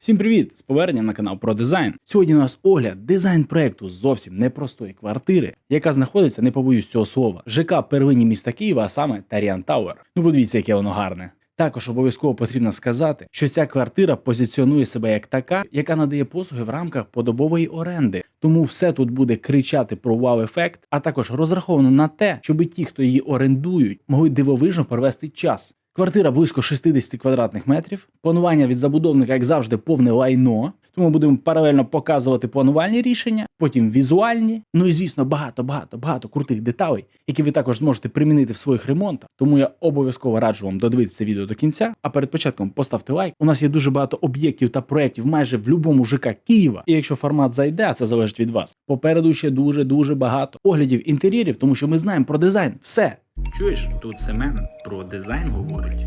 Всім привіт! З поверненням на канал про дизайн. Сьогодні у нас огляд дизайн проекту зовсім непростої квартири, яка знаходиться, не побоюсь цього слова, ЖК первинні міста Києва, а саме Таріан Тауер. Ну подивіться, яке воно гарне. Також обов'язково потрібно сказати, що ця квартира позиціонує себе як така, яка надає послуги в рамках подобової оренди. Тому все тут буде кричати про вау-ефект, а також розраховано на те, щоб ті, хто її орендують, могли дивовижно провести час. Квартира близько 60 квадратних метрів. Планування від забудовника, як завжди, повне лайно. Тому будемо паралельно показувати планувальні рішення, потім візуальні. Ну і звісно, багато, багато, багато крутих деталей, які ви також зможете примінити в своїх ремонтах. Тому я обов'язково раджу вам додивитися відео до кінця. А перед початком поставте лайк. У нас є дуже багато об'єктів та проєктів майже в будь-якому ЖК Києва. І якщо формат зайде, а це залежить від вас. Попереду ще дуже дуже багато оглядів інтер'єрів, тому що ми знаємо про дизайн. Все. Чуєш, тут Семен про дизайн говорить.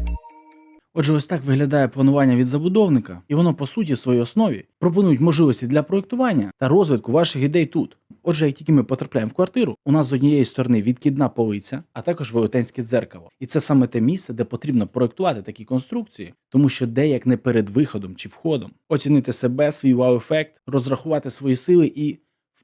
Отже, ось так виглядає планування від забудовника, і воно по суті в своїй основі пропонують можливості для проєктування та розвитку ваших ідей тут. Отже, як тільки ми потрапляємо в квартиру, у нас з однієї сторони відкидна полиця, а також велетенське дзеркало. І це саме те місце, де потрібно проєктувати такі конструкції, тому що де як не перед виходом чи входом, оцінити себе, свій вау-ефект, розрахувати свої сили і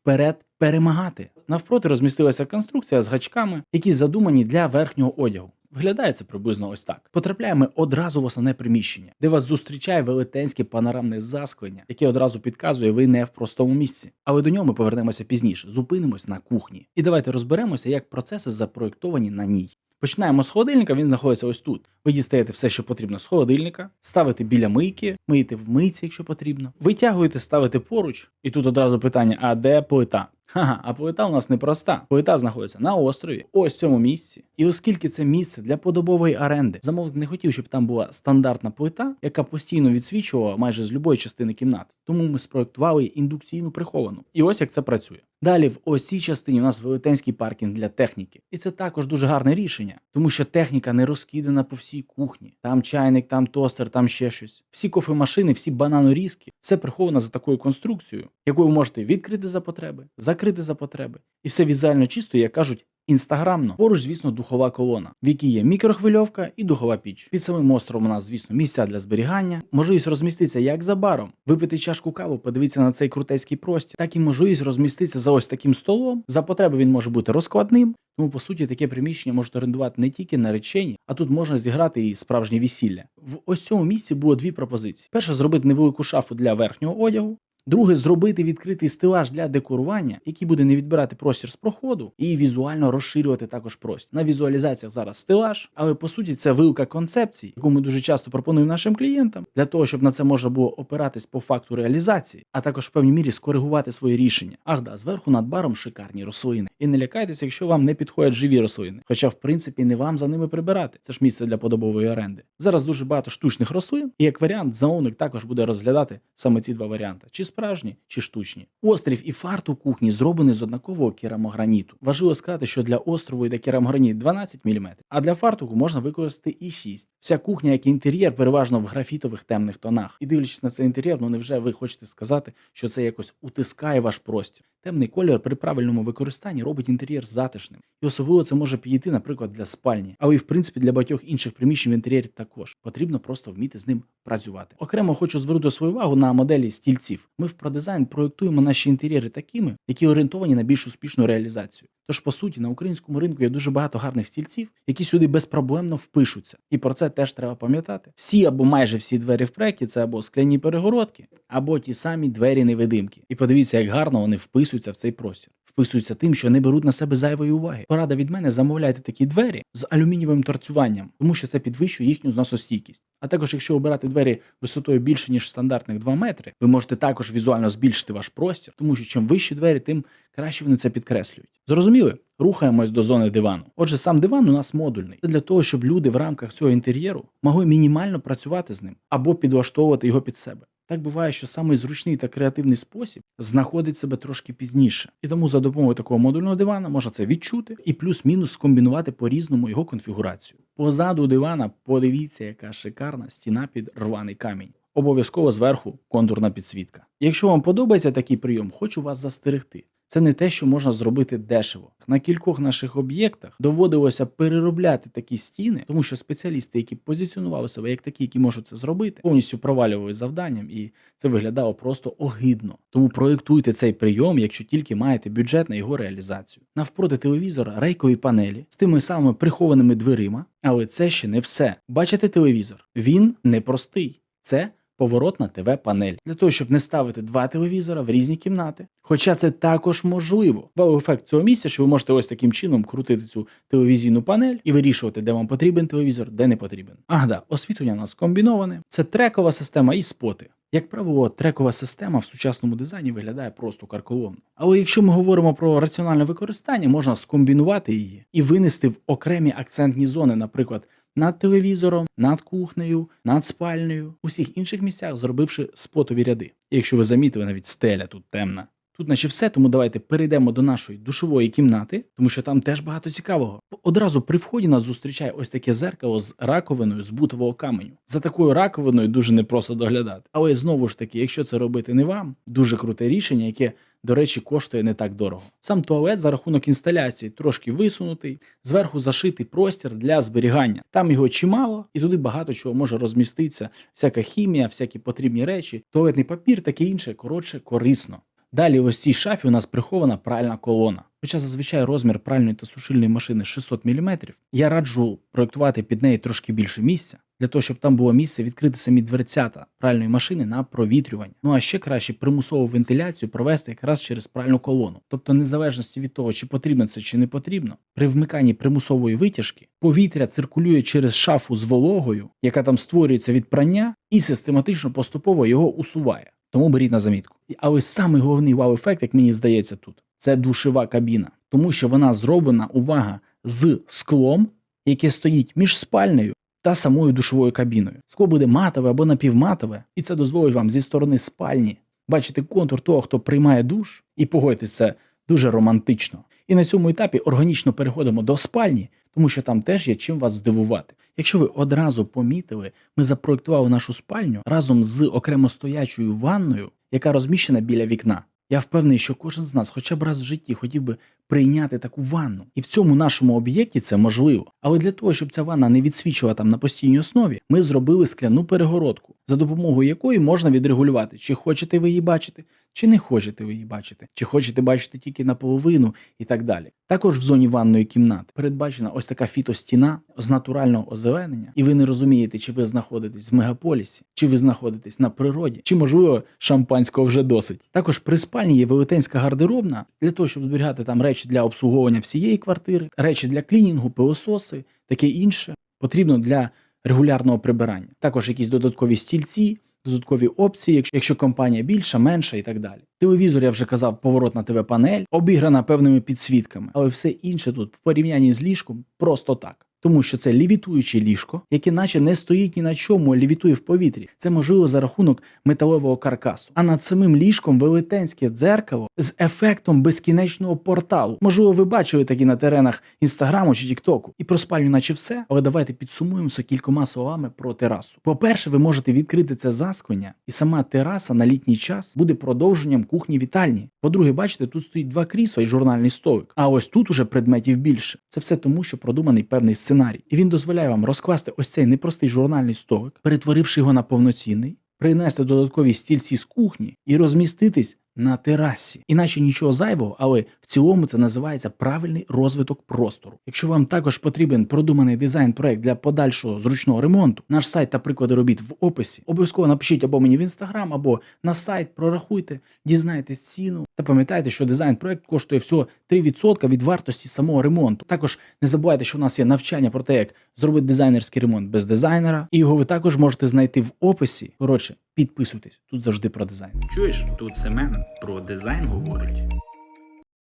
вперед перемагати. Навпроти розмістилася конструкція з гачками, які задумані для верхнього одягу. Виглядає це приблизно ось так. Потрапляємо одразу в основне приміщення, де вас зустрічає велетенське панорамне засклення, яке одразу підказує, ви не в простому місці. Але до нього ми повернемося пізніше. Зупинимось на кухні. І давайте розберемося, як процеси запроєктовані на ній. Починаємо з холодильника, він знаходиться ось тут. Ви дістаєте все, що потрібно з холодильника, ставите біля мийки, миєте в мийці, якщо потрібно. Витягуєте, ставите поруч, і тут одразу питання: а де плита? Ха, а плита у нас непроста. Плита знаходиться на острові, ось цьому місці. І оскільки це місце для подобової оренди, замовник не хотів, щоб там була стандартна плита, яка постійно відсвічувала майже з любої частини кімнати. Тому ми спроектували індукційну приховану. І ось як це працює. Далі в ось цій частині у нас велетенський паркінг для техніки. І це також дуже гарне рішення, тому що техніка не розкидана по всій кухні. Там чайник, там тостер, там ще щось. Всі кофемашини, всі бананорізки, все приховано за такою конструкцією, яку ви можете відкрити за потреби, закрити за потреби. І все візуально чисто, як кажуть, інстаграмно. Поруч, звісно, духова колона, в якій є мікрохвильовка і духова піч. Під самим островом у нас, звісно, місця для зберігання, можливість розміститися як за баром, випити чашку каву, подивитися на цей крутецький простір, так і можливість розміститися за ось таким столом. За потреби він може бути розкладним. Тому, по суті, таке приміщення можуть орендувати не тільки наречені, а тут можна зіграти і справжнє весілля. В ось цьому місці було дві пропозиції: перше зробити невелику шафу для верхнього одягу. Друге, зробити відкритий стелаж для декорування, який буде не відбирати простір з проходу, і візуально розширювати також простір. На візуалізаціях зараз стелаж, але по суті це вилка концепцій, яку ми дуже часто пропонуємо нашим клієнтам, для того, щоб на це можна було опиратись по факту реалізації, а також в певній мірі скоригувати свої рішення. Ах да, зверху над баром шикарні рослини. І не лякайтеся, якщо вам не підходять живі рослини. Хоча, в принципі, не вам за ними прибирати. Це ж місце для подобової оренди. Зараз дуже багато штучних рослин, і як варіант, замовник також буде розглядати саме ці два варіанти: чи справжні, чи штучні. Острів і фарт у кухні зроблені з однакового керамограніту. Важливо сказати, що для острову йде керамограніт 12 мм, а для фартуку можна використати і 6. Вся кухня, як і інтер'єр, переважно в графітових темних тонах. І дивлячись на цей інтер'єр, ну невже ви хочете сказати, що це якось утискає ваш простір? Темний колір при правильному використанні робить інтер'єр затишним. І особливо це може підійти, наприклад, для спальні, але і в принципі для багатьох інших приміщень в інтер'єрі також. Потрібно просто вміти з ним працювати. Окремо хочу звернути свою увагу на моделі стільців. Ми в продизайн проєктуємо наші інтер'єри такими, які орієнтовані на більш успішну реалізацію. Тож, по суті, на українському ринку є дуже багато гарних стільців, які сюди безпроблемно впишуться. І про це теж треба пам'ятати. Всі або майже всі двері в проєкті це або скляні перегородки, або ті самі двері невидимки. І подивіться, як гарно вони вписуються в цей простір. Вписуються тим, що не беруть на себе зайвої уваги. Порада від мене замовляйте такі двері з алюмінієвим торцюванням, тому що це підвищує їхню зносостійкість. А також, якщо обирати двері висотою більше ніж стандартних 2 метри, ви можете також візуально збільшити ваш простір, тому що чим вищі двері, тим краще вони це підкреслюють. Зрозуміли? Рухаємось до зони дивану. Отже, сам диван у нас модульний. Це для того, щоб люди в рамках цього інтер'єру могли мінімально працювати з ним або підлаштовувати його під себе. Так буває, що самий зручний та креативний спосіб знаходить себе трошки пізніше, і тому за допомогою такого модульного дивана можна це відчути і плюс-мінус скомбінувати по-різному його конфігурацію. Позаду дивана подивіться, яка шикарна стіна під рваний камінь. Обов'язково зверху контурна підсвітка. Якщо вам подобається такий прийом, хочу вас застерегти. Це не те, що можна зробити дешево. На кількох наших об'єктах доводилося переробляти такі стіни, тому що спеціалісти, які позиціонували себе як такі, які можуть це зробити, повністю провалювали завданням, і це виглядало просто огидно. Тому проєктуйте цей прийом, якщо тільки маєте бюджет на його реалізацію. Навпроти телевізора рейкові панелі з тими самими прихованими дверима, але це ще не все. Бачите телевізор? Він непростий. Це поворотна ТВ-панель для того, щоб не ставити два телевізора в різні кімнати. Хоча це також можливо. Вау-ефект цього місця, що ви можете ось таким чином крутити цю телевізійну панель і вирішувати, де вам потрібен телевізор, де не потрібен. Ах да, освітлення у нас комбіноване. Це трекова система і споти. Як правило, трекова система в сучасному дизайні виглядає просто карколомно. Але якщо ми говоримо про раціональне використання, можна скомбінувати її і винести в окремі акцентні зони, наприклад, над телевізором, над кухнею, над спальнею, у всіх інших місцях зробивши спотові ряди. І якщо ви замітили, навіть стеля тут темна. Тут наче все, тому давайте перейдемо до нашої душової кімнати, тому що там теж багато цікавого. Одразу при вході нас зустрічає ось таке зеркало з раковиною з бутового каменю. За такою раковиною дуже непросто доглядати. Але знову ж таки, якщо це робити не вам, дуже круте рішення, яке, до речі, коштує не так дорого. Сам туалет за рахунок інсталяції трошки висунутий, зверху зашитий простір для зберігання. Там його чимало, і туди багато чого може розміститися. Всяка хімія, всякі потрібні речі, туалетний папір, таке інше, коротше, корисно. Далі в ось цій шафі у нас прихована пральна колона. Хоча зазвичай розмір пральної та сушильної машини 600 мм, я раджу проєктувати під неї трошки більше місця, для того, щоб там було місце відкрити самі дверцята пральної машини на провітрювання. Ну а ще краще примусову вентиляцію провести якраз через пральну колону. Тобто, незалежності від того, чи потрібно це чи не потрібно, при вмиканні примусової витяжки повітря циркулює через шафу з вологою, яка там створюється від прання, і систематично поступово його усуває. Тому беріть на замітку. Але самий головний вау-ефект, як мені здається, тут це душева кабіна, тому що вона зроблена, увага, з склом, яке стоїть між спальнею та самою душовою кабіною. Скло буде матове або напівматове, і це дозволить вам зі сторони спальні бачити контур того, хто приймає душ, і погодьтесь, це дуже романтично. І на цьому етапі органічно переходимо до спальні, тому що там теж є чим вас здивувати. Якщо ви одразу помітили, ми запроектували нашу спальню разом з окремо стоячою ванною, яка розміщена біля вікна. Я впевнений, що кожен з нас хоча б раз в житті хотів би прийняти таку ванну. І в цьому нашому об'єкті це можливо. Але для того, щоб ця ванна не відсвічувала там на постійній основі, ми зробили скляну перегородку, за допомогою якої можна відрегулювати, чи хочете ви її бачити, чи не хочете ви її бачити, чи хочете бачити тільки наполовину і так далі. Також в зоні ванної кімнати передбачена ось така фітостіна з натурального озеленення, і ви не розумієте, чи ви знаходитесь в мегаполісі, чи ви знаходитесь на природі, чи можливо шампанського вже досить. Також при спальні є велетенська гардеробна для того, щоб зберігати там речі для обслуговування всієї квартири, речі для клінінгу, пилососи, таке інше потрібно для регулярного прибирання. Також якісь додаткові стільці. Додаткові опції, якщо, компанія більша, менша і так далі. Телевізор, я вже казав, поворотна ТВ-панель, обіграна певними підсвітками, але все інше тут в порівнянні з ліжком просто так. Тому що це лівітуюче ліжко, яке наче не стоїть ні на чому, а лівітує в повітрі. Це можливо за рахунок металевого каркасу. А над самим ліжком велетенське дзеркало з ефектом безкінечного порталу. Можливо, ви бачили такі на теренах інстаграму чи тіктоку. І про спальню, наче все. Але давайте підсумуємося кількома словами про терасу. По-перше, ви можете відкрити це заскленя, і сама тераса на літній час буде продовженням кухні вітальні. По-друге, бачите, тут стоїть два крісла і журнальний столик. А ось тут уже предметів більше. Це все тому, що продуманий певний сценарій, і він дозволяє вам розкласти ось цей непростий журнальний столик, перетворивши його на повноцінний, принести додаткові стільці з кухні і розміститись на терасі. Іначе нічого зайвого, але в цілому це називається правильний розвиток простору. Якщо вам також потрібен продуманий дизайн-проект для подальшого зручного ремонту, наш сайт та приклади робіт в описі. Обов'язково напишіть або мені в інстаграм, або на сайт, прорахуйте, дізнайтесь ціну. Та пам'ятайте, що дизайн-проект коштує всього 3% від вартості самого ремонту. Також не забувайте, що у нас є навчання про те, як зробити дизайнерський ремонт без дизайнера, і його ви також можете знайти в описі. Коротше, підписуйтесь, тут завжди про дизайн. Чуєш, тут Семен про дизайн говорить.